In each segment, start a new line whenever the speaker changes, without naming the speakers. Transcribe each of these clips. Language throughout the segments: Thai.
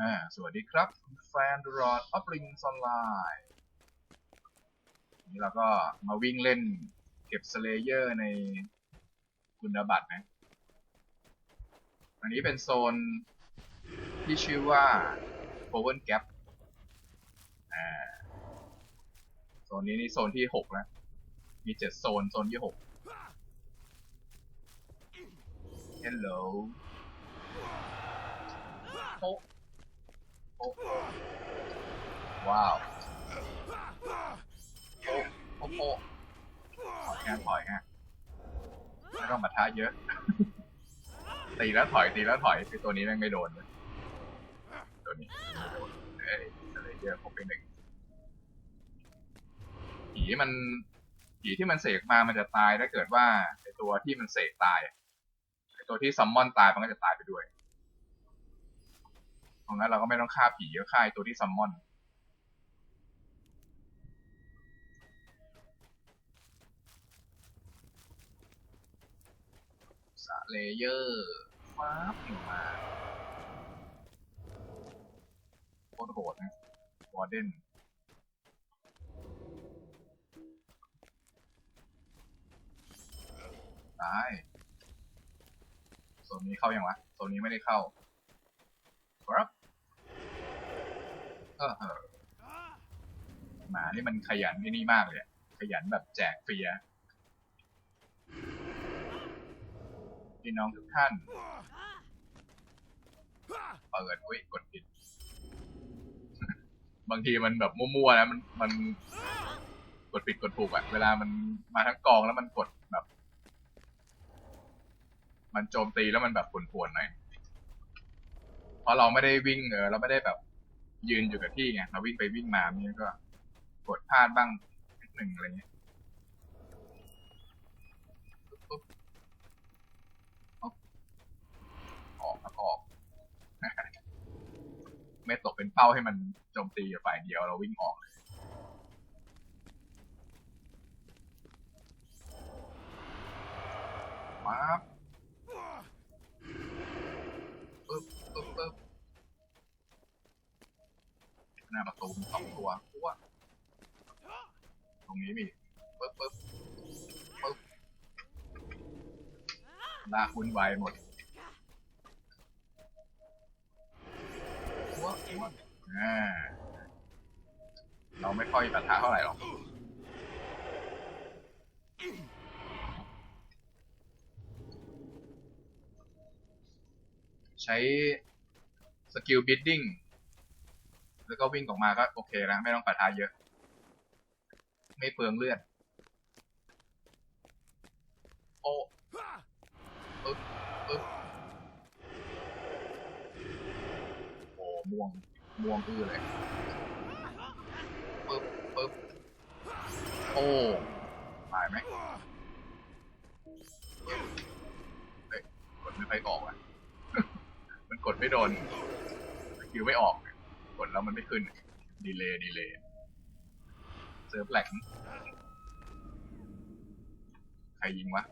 อ่าสวัสดีครับ แฟนรอดออฟริงออนไลน์นี่เราก็มาวิ่งเล่นเก็บสเลเยอร์ในคุณบัตรนะ อันนี้เป็นโซนที่ชื่อว่า p o w e r Gap อ่าโซนนี้นี่โซนที่หกแล้ว มีเจ็ดโซน โซนที่หก Hello โอ้โอ้ ว้าวโอ้โอ้โอ้ยงานถอยฮะไม่ต้องมาท้าเยอะ ตีแล้วถอยตีแล้วถอยคือตัวนี้แม่งไม่โดนเลยตัวนี้ไม่โดนเอ้ยอะไรเยอะผมเป็นหนึ่งผีมันผีที่มันเสกมามันจะตายถ้าเกิดว่าไอตัวที่มันเสกตายไอตัวที่ซัมมอนตายมันก็จะตายไปด้วย ตรงนั้นเราก็ไม่ต้องฆ่าผีก็ฆ่าตัวที่ซัมมอนสะเลเยอร์ฟ้าบอยู่มาโคตรโหดนะวอร์เดนตายโซนนี้เข้ายังวะโซนนี้ไม่ได้เข้า ครับเออเออหมานี่มันขยันที่นี่มากเลยอะขยันแบบแจกฟรีอะพี่น้องทุกท่าน เปิดอุ้ยกดผิด บางทีมันแบบมั่วๆนะมันมันกดผิดกดถูกอะเวลามันมาทั้งกองแล้วมันกดแบบ มันโจมตีแล้วมันแบบปวนๆหน่อย เพราะเราไม่ได้วิ่งเออเราไม่ได้แบบ ยืนอยู่กับที่ไงเราวิ่งไปวิ่งมาเนี่ยก็กดพลาดบ้างนิดหนึ่งอะไรเงี้ยออกแล้วก็ออกไม่ตกเป็นเป้าให้มันโจมตีฝ่ายเดียวเราวิ่งออกเลยมาปึ๊บปึ๊บปึ๊บหน้าประตูมีสองตัวตัวตรง นี้มีปึ๊บปึ๊บปึ๊บลากวุ่นวายหมดอ้วอ้วกอ่าเราไม่ค่อยปะทะเท่าไหร่หรอกใช้สกิลบิดดิ้งแล้วก็วิ่งออกมาก็โอเคแล้วไม่ต้องปะทะเยอะ ไม่เปลืองเลือด โอ้ปึ๊บปึ๊บโอ้ม่วง ม่วงอื้อเลยปึ๊บปึ๊บโอ้ตายไหมเฮ้ยกดไม่ค่ออกอะ มันกดไม่โดนสกิลไม่ออก กดแล้วมันไม่ขึ้น ดีเลย์ดีเลย์ ซิร์ฟแหลกใครยิงวะ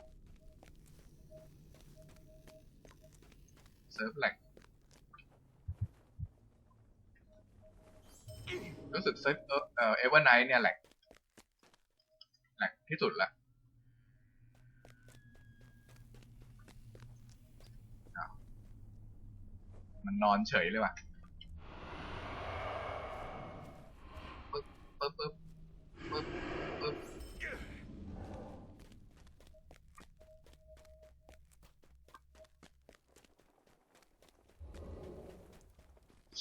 เซิร์ฟแหลกรู้สึกเซฟเออเออเอเวอร์ไนท์เนี่ยแหละแหละที่สุดละมันนอนเฉยเลยว่ะปึ๊บปึ๊บปึ๊บ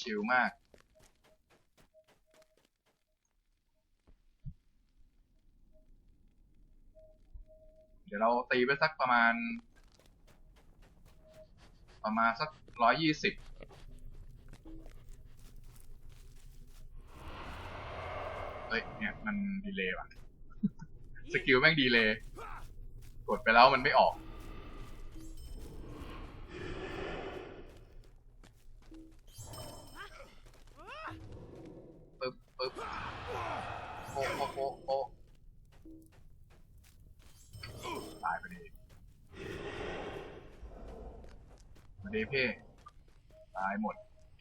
ชิลมาก เดี๋ยวเราตีไปสักประมาณ ประมาณสักร้อยยี่สิบเฮ้ย เนี่ย มันดีเลย์ว่ะ สกิลแม่งดีเลย์ กดไปแล้วมันไม่ออก ปึ๊บโอ้โอ้โอ้โอ้ตายไปดีมาดีพี่ ตายหมด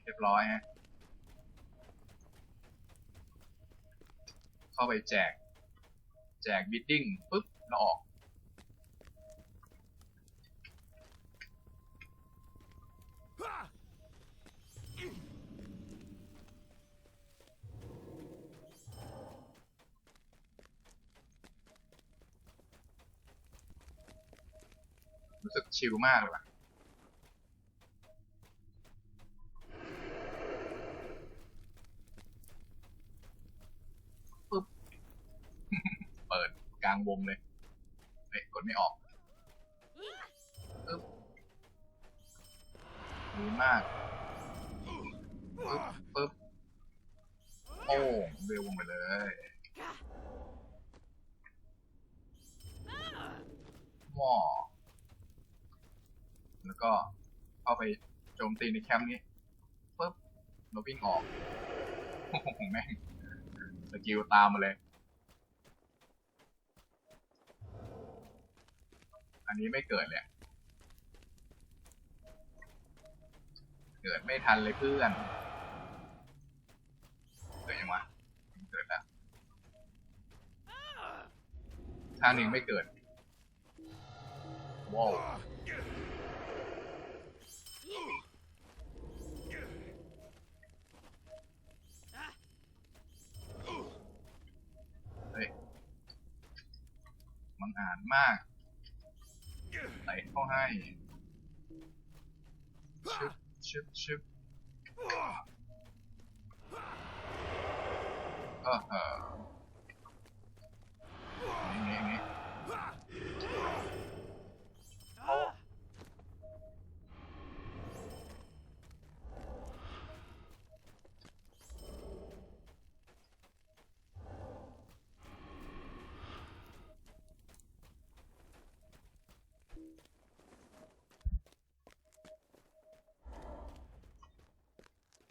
เรียบร้อยฮะ เข้าไปแจก แจกบิดดิ้งปุ๊บเราออก รู้สึกชิลมากเลยว่ะปึ๊บ เปิดกลางวงเลยเฮ้ยกดไม่ออกปึ๊บดีมากปึ๊บปึ๊บโอ้เบลวงไปเลยหม้อ แล้วก็เข้าไปโจมตีในแคมป์นี้ปึ๊บเราวิ่งออกโอ้โหแม่งสกิลตามมาเลย อันนี้ไม่เกิดเลยเกิดไม่ทันเลยเพื่อน เกิดยังวะเกิดแล้วท่าหนึ่งไม่เกิดว้าว มานมากใส่เข้าให้ชึบชึบชึบเออเออนี่นี่นี่โอ้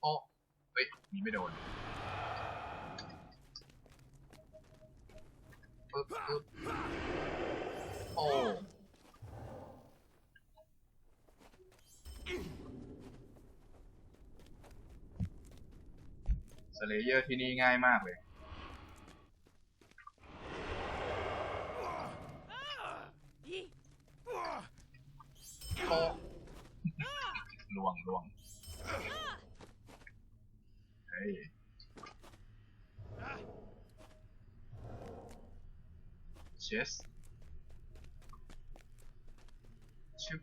โอ้เฮ้ย นี่ไม่โดนปึ๊บปึ๊บโอ้สเลเยอร์ที่นี่ง่ายมากเลย โอ้ลวงลวง เฮ้ยเชสชึบ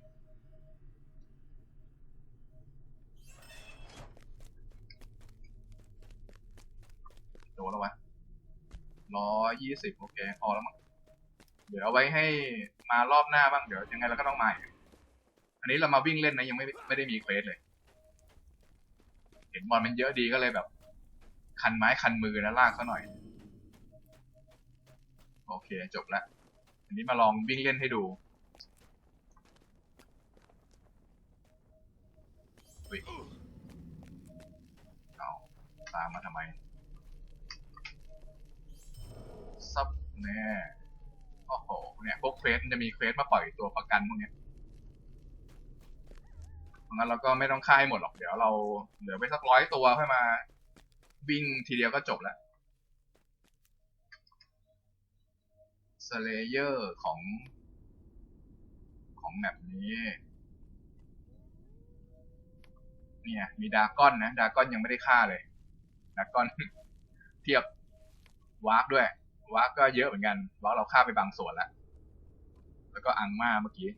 โดนแล้ววะร้อยยี่สิบโอเค พอแล้วมั้ง เดี๋ยวเอาไว้ให้มารอบหน้าบ้าง เดี๋ยวยังไงเราก็ต้องมาอันนี้เรามาวิ่งเล่นนะ ยังไม่ไม่ได้มีเควสเลย ห็นบอลมันเยอะดีก็เลยแบบ คันไม้คันมือนะลากซะหน่อย โอเคจบละอันนี้มาลองวิ่งเล่นให้ดูเอาตามมาทำไม ซับแน่โอ้โหเนี่ยพวกเควสจะมีเควสมาปล่อยตัวประกันพวกเนี้ย งั้นเราก็ไม่ต้องค่ายหมดหรอก เดี๋ยวเราเหลือไปสักร้อยตัวค่อยมาวิ่งทีเดียวก็จบแล้วสเลเยอร์ของ ของแมปนี้ เนี่ย มีดากอนนะ ดากอนยังไม่ได้ฆ่าเลย ดากอน เทียบวาร์กด้วย วาร์กก็เยอะเหมือนกันวาร์กเราฆ่าไปบางส่วนแล้ว แล้วก็อังมาเมื่อกี้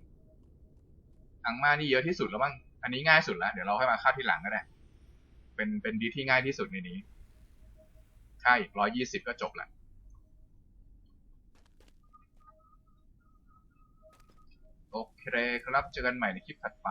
อังมานี่เยอะที่สุดแล้วมั้ง อันนี้ง่ายสุดแล้ว เดี๋ยวเราให้มาค่าที่หลังก็ได้ เป็นเป็นดีที่ง่ายที่สุดในนี้ ค่าอีกร้อยยี่สิบก็จบละโอเคครับ เจอกันใหม่ในคลิปถัดไป